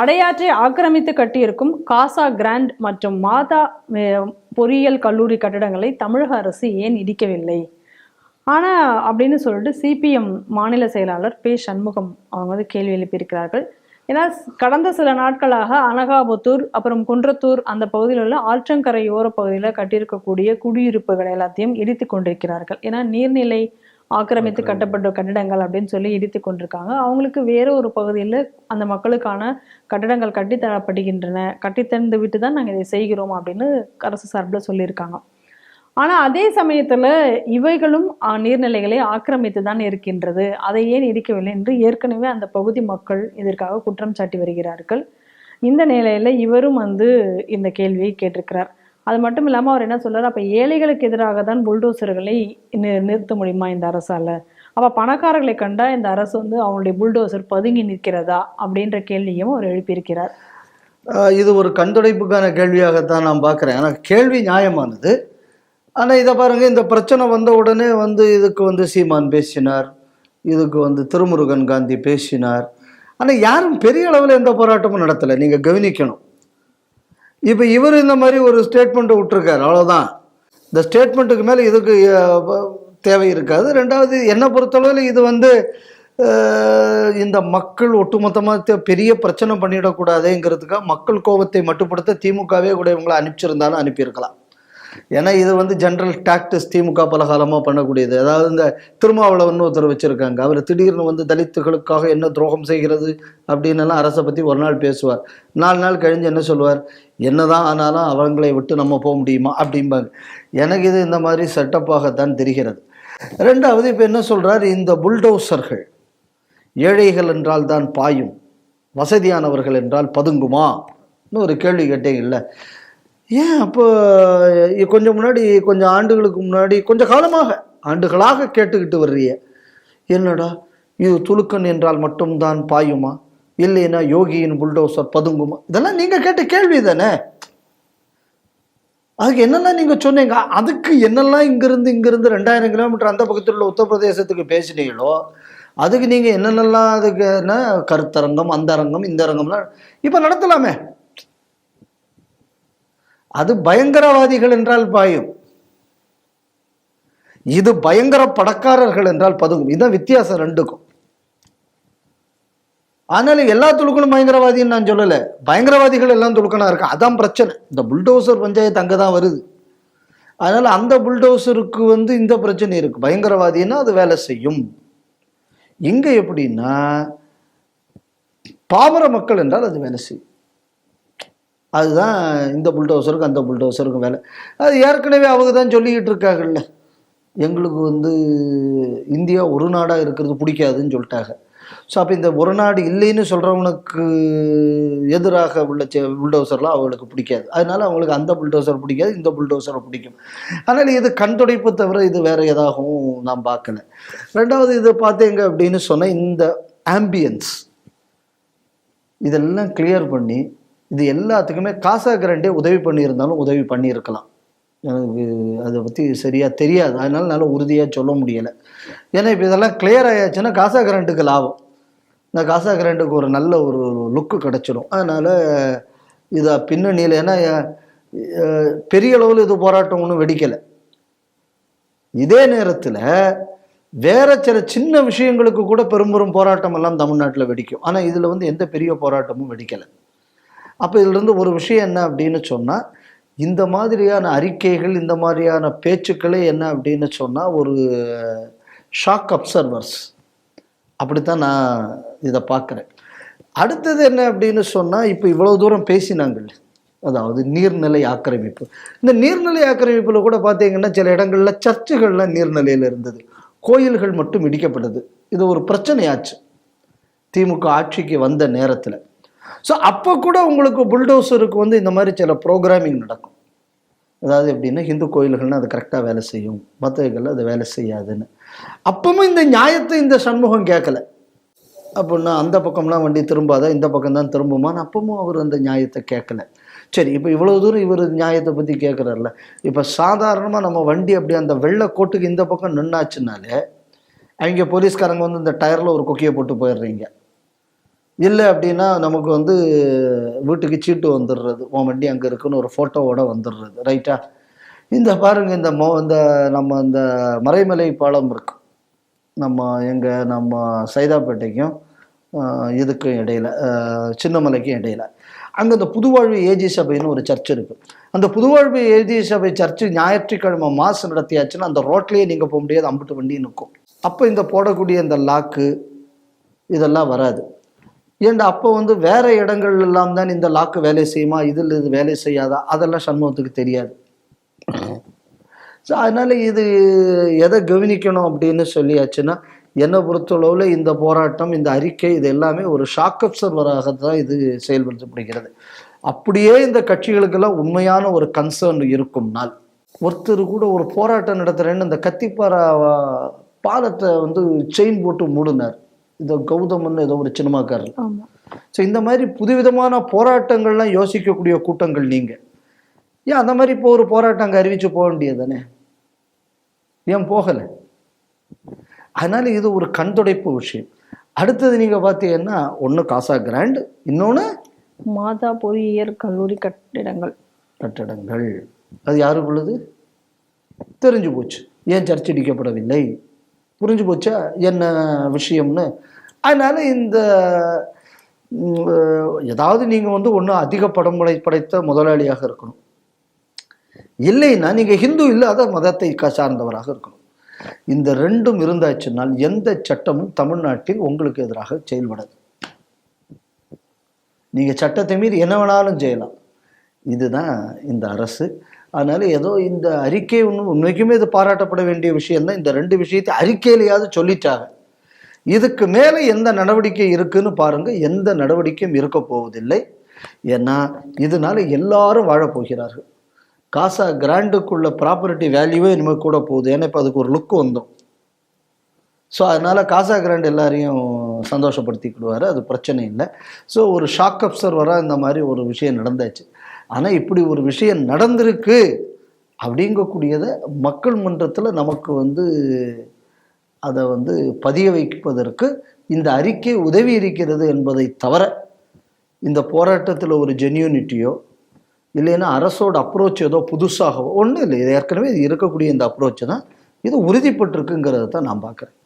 அடையாற்றை ஆக்கிரமித்து கட்டியிருக்கும் காசா கிராண்ட் மற்றும் மாதா பொறியியல் கல்லூரி கட்டடங்களை தமிழக அரசு ஏன் இடிக்கவில்லை? ஆனால் அப்படின்னு சொல்லிட்டு சிபிஎம் மாநில செயலாளர் பே. சண்முகம் அவங்க வந்து கேள்வி எழுப்பியிருக்கிறார்கள். ஏன்னா கடந்த சில நாட்களாக அனகாபுத்தூர் அப்புறம் குன்றத்தூர் அந்த பகுதியில் உள்ள ஆற்றங்கரையோர பகுதியில் கட்டியிருக்கக்கூடிய குடியிருப்புகள் எல்லாத்தையும் இடித்து கொண்டிருக்கிறார்கள். ஏன்னா நீர்நிலை ஆக்கிரமித்து கட்டப்பட்ட கட்டிடங்கள் அப்படின்னு சொல்லி இடித்து கொண்டிருக்காங்க. அவங்களுக்கு வேற ஒரு பகுதியில் அந்த மக்களுக்கான கட்டிடங்கள் கட்டித்தரப்படுகின்றன கட்டித்தந்து விட்டு தான் நாங்கள் இதை செய்கிறோம் அப்படின்னு அரசு சார்பில் சொல்லியிருக்காங்க. ஆனா அதே சமயத்துல இவைகளும் நீர்நிலைகளை ஆக்கிரமித்து தான் இருக்கின்றது. அதை ஏன் இடிக்கவில்லை என்று ஏற்கனவே அந்த பகுதி மக்கள் இதற்காக குற்றம் சாட்டி வருகிறார்கள். இந்த நிலையில இவரும் வந்து இந்த கேள்வியை கேட்டிருக்கிறார். அது மட்டும் இல்லாமல் அவர் என்ன சொல்கிறார் அப்போ ஏழைகளுக்கு எதிராக தான் புல்டோசர்களை நி- நிறுத்த முடியுமா இந்த அரசால்? அப்போ பணக்காரர்களை கண்டா இந்த அரசு வந்து அவங்களுடைய புல்டோசர் பதுங்கி நிற்கிறதா அப்படின்ற கேள்வியும் அவர் எழுப்பியிருக்கிறார். இது ஒரு கண்துடைப்புக்கான கேள்வியாகத்தான் நான் பார்க்குறேன். ஆனால் கேள்வி நியாயமானது. ஆனால் இதை பாருங்கள் இந்த பிரச்சனை வந்த உடனே வந்து இதுக்கு வந்து சீமான் பேசினார். இதுக்கு வந்து திருமுருகன் காந்தி பேசினார். ஆனால் யாரும் பெரிய அளவில் எந்த போராட்டமும் நடத்தலை. நீங்கள் கவனிக்கணும். இப்போ இவர் இந்த மாதிரி ஒரு ஸ்டேட்மெண்ட்டை விட்டுருக்காரு. அவ்வளோதான் இந்த ஸ்டேட்மெண்ட்டுக்கு மேலே இதுக்கு தேவை இருக்காது. ரெண்டாவது என்னை பொறுத்தளவில் இது வந்து இந்த மக்கள் ஒட்டுமொத்தமாக பெரிய பிரச்சனை பண்ணிடக்கூடாதுங்கிறதுக்காக மக்கள் கோபத்தை மட்டுப்படுத்த திமுகவே கூட இவங்களை அனுப்பிச்சிருந்தாலும் அனுப்பியிருக்கலாம். ஏன்னா இது வந்து ஜென்ரல் டாக்டிஸ் திமுக பலகாலமாக பண்ணக்கூடியது. அதாவது இந்த திருமாவளவன் ஒருத்தர் வச்சுருக்காங்க. அவர் திடீர்னு வந்து தலித்துகளுக்காக என்ன துரோகம் செய்கிறது அப்படின்னு எல்லாம் அரசை பற்றி ஒரு நாள் பேசுவார். நாலு நாள் கழிஞ்சு என்ன சொல்லுவார்? என்னதான் ஆனாலும் அவங்களை விட்டு நம்ம போக முடியுமா? அப்படிம்பாங்க. எனக்கு இது இந்த மாதிரி செட்டப்பாகத்தான் தெரிகிறது. ரெண்டாவது இப்போ என்ன சொல்கிறார் இந்த புல்டோசர்கள் ஏழைகள் என்றால் தான் பாயும். வசதியானவர்கள் என்றால் பதுங்குமா? ஒரு கேள்வி கேட்டீங்கல்ல ஏன் அப்போ கொஞ்சம் முன்னாடி கொஞ்சம் ஆண்டுகளுக்கு முன்னாடி கொஞ்சம் காலமாக ஆண்டுகளாக கேட்டுக்கிட்டு வர்றிய என்னடா இது துலுக்கன் என்றால் மட்டும்தான் பாயுமா? இல்லைன்னா யோகியின் புல்டோசர் பதுங்குமா? இதெல்லாம் நீங்கள் கேட்ட கேள்வி தானே. அதுக்கு என்னெல்லாம் நீங்கள் சொன்னீங்க? அதுக்கு என்னெல்லாம் இங்கேருந்து இங்கேருந்து ரெண்டாயிரம் கிலோமீட்டர் அந்த பக்கத்தில் உள்ள உத்தரப்பிரதேசத்துக்கு பேசினீங்களோ அதுக்கு நீங்கள் என்னென்னலாம் அதுக்கு என்ன கருத்தரங்கம் அந்த அரங்கம் இந்த அரங்கம்லாம் இப்போ நடத்தலாமே. அது பயங்கரவாதிகள் என்றால் பாயும். இது பயங்கர படக்காரர்கள் என்றால் பதுங்கும். இதுதான் வித்தியாசம் ரெண்டுக்கும். ஆனாலும் எல்லா துளுக்கணும் பயங்கரவாதின்னு நான் சொல்லலை. பயங்கரவாதிகள் எல்லாம் துளுக்கணா இருக்கு? அதான் பிரச்சனை. இந்த புல்டோசர் பஞ்சாயத்து அங்கே தான் வருது. அதனால் அந்த புல்டோசருக்கு வந்து இந்த பிரச்சனை இருக்கு. பயங்கரவாதின்னா அது வேலை செய்யும். இங்கே எப்படின்னா பாமர மக்கள் என்றால் அது வேலை செய்யும். அதுதான் இந்த புல்டோசருக்கும் அந்த புல்டோசருக்கும் வேலை. அது ஏற்கனவே அவங்க தான் சொல்லிக்கிட்டு இருக்காங்கல்ல. எங்களுக்கு வந்து இந்தியா ஒரு நாடாக இருக்கிறது பிடிக்காதுன்னு சொல்லிட்டாங்க. ஸோ அப்போ இந்த ஒரு நாடு இல்லைன்னு சொல்கிறவனுக்கு எதிராக உள்ள செ- புல்டோசர்லாம் அவங்களுக்கு பிடிக்காது. அதனால அவங்களுக்கு அந்த புல்டோசர் பிடிக்காது இந்த புல்டோசரை பிடிக்கும். அதனால் இது கண் துடைப்பு தவிர இது வேற எதாகவும் நான் பார்க்கல. ரெண்டாவது இது பார்த்தீங்க அப்படின்னு சொன்னால் இந்த ஆம்பியன்ஸ் இதெல்லாம் கிளியர் பண்ணி இது எல்லாத்துக்குமே காசா கிரண்டே உதவி பண்ணியிருந்தாலும் உதவி பண்ணியிருக்கலாம். எனக்கு அதை பற்றி சரியாக தெரியாது. அதனால என்னால் உறுதியாக சொல்ல முடியலை. ஏன்னா இப்போ இதெல்லாம் கிளியர் ஆயாச்சுன்னா காசா கரண்ட்டுக்கு லாபம். இந்த காசா கிரண்டுக்கு ஒரு நல்ல ஒரு லுக்கு கிடச்சிடும். அதனால் இதை பின்னணியில் ஏன்னா பெரிய அளவில் இது போராட்டம் ஒன்றும் வெடிக்கலை. இதே நேரத்தில் வேற சில சின்ன விஷயங்களுக்கு கூட பெரும்பெரும் போராட்டம் எல்லாம் தமிழ்நாட்டில் வெடிக்கும். ஆனால் இதில் வந்து எந்த பெரிய போராட்டமும் வெடிக்கலை. அப்போ இதிலிருந்து ஒரு விஷயம் என்ன அப்படின்னு சொன்னால் இந்த மாதிரியான அறிக்கைகள் இந்த மாதிரியான பேச்சுக்களே என்ன அப்படின்னு சொன்னால் ஒரு ஷாக் அப்சர்வர்ஸ் அப்படித்தான் நான் இதை பார்க்குறேன். அடுத்தது என்ன அப்படின்னு சொன்னால் இப்போ இவ்வளோ தூரம் பேசினாங்கள் அதாவது நீர்நிலை ஆக்கிரமிப்பு. இந்த நீர்நிலை ஆக்கிரமிப்பில் கூட பார்த்தீங்கன்னா சில இடங்களில் சர்ச்சுகள்லாம் நீர்நிலையில் இருந்தது. கோயில்கள் மட்டும் இடிக்கப்பட்டது. இது ஒரு பிரச்சனையாச்சு. திமுக ஆட்சிக்கு வந்த நேரத்தில். ஸோ அப்போ கூட உங்களுக்கு புல்டோசருக்கு வந்து இந்த மாதிரி சில ப்ரோக்ராமிங் நடக்கும். அதாவது எப்படின்னா ஹிந்து கோயில்கள்னால் அது கரெக்டாக வேலை செய்யும். மற்றவர்கள் அது வேலை செய்யாதுன்னு. அப்பவும் இந்த நியாயத்தை இந்த சண்முகம் கேட்கல அப்படின்னா அந்த பக்கம்லாம் வண்டி திரும்பாதா இந்த பக்கம் தான் திரும்புமான்னு அப்பவும் அவர் அந்த நியாயத்தை கேட்கல சரி இப்போ இவ்வளோ தூரம் இவர் நியாயத்தை பற்றி கேட்குறாருல இப்போ சாதாரணமாக நம்ம வண்டி அப்படி அந்த வெள்ளை கோட்டுக்கு இந்த பக்கம் நின்னாச்சுனாலே அவங்க போலீஸ்காரங்க வந்து இந்த டயரில் ஒரு கொக்கியை போட்டு போயிடுறீங்க. இல்லை அப்படின்னா நமக்கு வந்து வீட்டுக்கு சீட்டு வந்துடுறது. உன் வண்டி அங்கே இருக்குன்னு ஒரு ஃபோட்டோவோட வந்துடுறது. ரைட்டா இந்த பாருங்க இந்த மோ இந்த நம்ம இந்த மறைமலை பாலம் இருக்கு. நம்ம எங்கள் நம்ம சைதாப்பேட்டைக்கும் இதுக்கும் இடையில சின்னமலைக்கும் இடையில. அங்கே இந்த புதுவாழ்வு ஏஜி சபைன்னு ஒரு சர்ச் இருக்கு. அந்த புதுவாழ்வு ஏஜி சபை சர்ச்சு ஞாயிற்றுக்கிழமை மாசு நடத்தியாச்சுன்னா அந்த ரோட்லேயே நீங்கள் போக முடியாது அம்பிட்டு வண்டி நிற்கும். அப்போ இந்த போடக்கூடிய இந்த லாக்கு இதெல்லாம் வராது. ஏன்டா அப்போ வந்து வேற இடங்கள் எல்லாம் தான் இந்த லாக்கு வேலை செய்யுமா? இதில் இது வேலை செய்யாதா? அதெல்லாம் சண்முகத்துக்கு தெரியாது. ஸோ அதனால் இது எதை கவனிக்கணும் அப்படின்னு சொல்லியாச்சுன்னா என்னை பொறுத்தளவில் இந்த போராட்டம் இந்த அறிக்கை இது எல்லாமே ஒரு ஷாக் அப்சர்வராக தான் இது செயல்படுத்தப்படுகிறது. அப்படியே இந்த கட்சிகளுக்கெல்லாம் உண்மையான ஒரு கன்சர்ன் இருக்கும்னால் ஒருத்தர் கூட ஒரு போராட்டம் நடத்துகிறேன்னு இந்த கத்திப்பாரா பாலத்தை வந்து செயின் போட்டு மூடினார். இந்த கௌதமன் ஏதோ ஒரு சினிமாக்காரர் ஸோ இந்த மாதிரி புதுவிதமான போராட்டங்கள்லாம் யோசிக்கக்கூடிய கூட்டங்கள் நீங்கள் ஏன் அந்த மாதிரி இப்போ ஒரு போராட்டம் அங்கே அறிவிச்சு போக வேண்டியது தானே ஏன் போகலை? அதனால இது ஒரு கண்துடைப்பு விஷயம். அடுத்தது நீங்கள் பார்த்தீங்கன்னா ஒன்று காசா கிராண்ட் இன்னொன்று மாதா பொறியியல் கல்லூரி கட்டிடங்கள். கட்டடங்கள். அது யாருக்குள்ளது தெரிஞ்சு போச்சு. ஏன் சர்ச் இடிக்கப்படவில்லை? புரிஞ்சு போச்சா என்ன விஷயம்னு? அதனால் இந்த ஏதாவது நீங்கள் வந்து ஒன்று அதிக படமுறை படைத்த முதலாளியாக இருக்கணும். இல்லைன்னா நீங்கள் ஹிந்து இல்லாத மதத்தை க- சார்ந்தவராக இருக்கணும். இந்த ரெண்டும் இருந்தாச்சுனால் எந்த சட்டமும் தமிழ்நாட்டில் உங்களுக்கு எதிராக செயல்படாது. நீங்கள் சட்டத்தை மீறி என்ன வேணாலும் செய்யலாம். இதுதான் இந்த அரசு. அதனால் ஏதோ இந்த அறிக்கை ஒன்று உண்மைக்குமே இது பாராட்டப்பட வேண்டிய விஷயம் தான் இந்த ரெண்டு விஷயத்தை அறிக்கையிலையாவது சொல்லிட்டாங்க. இதுக்கு மேலே எந்த நடவடிக்கை இருக்குன்னு பாருங்கள் எந்த நடவடிக்கையும் இருக்க போவதில்லை. ஏன்னா இதனால எல்லாரும் வாழப்போகிறார்கள் காசா கிராண்டுக்குள்ள ப்ராப்பர்ட்டி வேல்யூவே இனிமேல் கூட போகுது. ஏன்னா இப்போ அதுக்கு ஒரு லுக் வந்தோம் ஸோ அதனால் காசா கிராண்ட் எல்லாரையும் சந்தோஷப்படுத்திக்கிடுவார். அது பிரச்சனை இல்லை. ஸோ ஒரு ஷாக் அப்சர்வராக இந்த மாதிரி ஒரு விஷயம் நடந்தாச்சு. ஆனால் இப்படி ஒரு விஷயம் நடந்திருக்கு அப்படிங்கக்கூடியதை மக்கள் மன்றத்தில் நமக்கு வந்து அதை வந்து பதிய வைப்பதற்கு இந்த அறிக்கை உதவி இருக்கிறது என்பதை தவிர இந்த போராட்டத்தில் ஒரு ஜென்யூனிட்டியோ இல்லைன்னா அரசோட அப்ரோச் ஏதோ புதுசாகவோ ஒன்றும் இல்லை. இது ஏற்கனவே இது இருக்கக்கூடிய இந்த அப்ரோச் தான். இது உறுதிப்பட்டிருக்குங்கிறத தான் நான் பார்க்குறேன்.